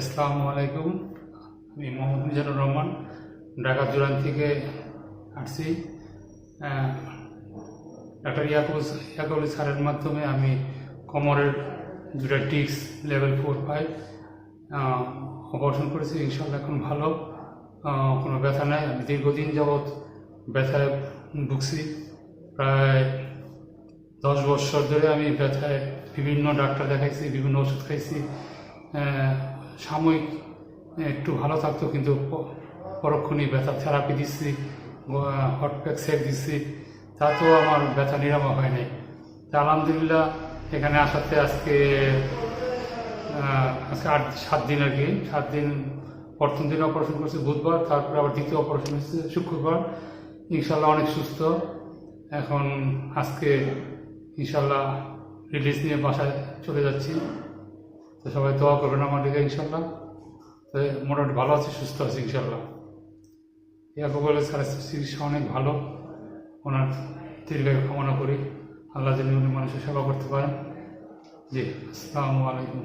আসসালামু আলাইকুম। আমি মোহাম্মদ মিজানুর রহমান, ঢাকা জুরান থেকে আসছি। ডাক্তার ইয়াকুব ইয়াকুব স্যারের মাধ্যমে আমি কোমরের দুটা discs level four five operation করেছি ইনশাল্লাহ এখন ভালো। কোনো ব্যথা নাই। আমি দীর্ঘদিন যাবৎ ব্যথায় ভুগছি। প্রায় দশ বছর ধরে আমি ব্যথায় বিভিন্ন ডাক্তার দেখাইছি, বিভিন্ন ওষুধ খাইছি। সাময়িক একটু ভালো থাকতো, কিন্তু প- পরক্ষণই ব্যথা থেরাপি দিচ্ছি হট প্যাক সেক দিচ্ছি, তাতেও আমার ব্যথা নিরাময় হয় নাই। তা আলহামদুলিল্লাহ, এখানে আসাতে আজকে আজকে আট, সাত দিন আর কি। সাত দিন, প্রথম দিন অপারেশন করছি বুধবার, তারপরে আবার দ্বিতীয় অপারেশন হচ্ছে শুক্রবার। ইনশাল্লাহ অনেক সুস্থ। এখন আজকে ইনশাল্লাহ রিলিজ নিয়ে বাসায় চলে যাচ্ছি। তো সবাই দোয়া করবেন আমার দিকে ইনশাল্লাহ তো মোটামুটি ভালো আছি, সুস্থ আছি ইনশাল্লাহ ইয়াকুব আলী স্যারের চিকিৎসা অনেক ভালো। ওনার দীর্ঘায়ু কামনা করি। আল্লাহ যেন উনি মানুষের সেবা করতে পারেন। জি, আসসালামু আলাইকুম।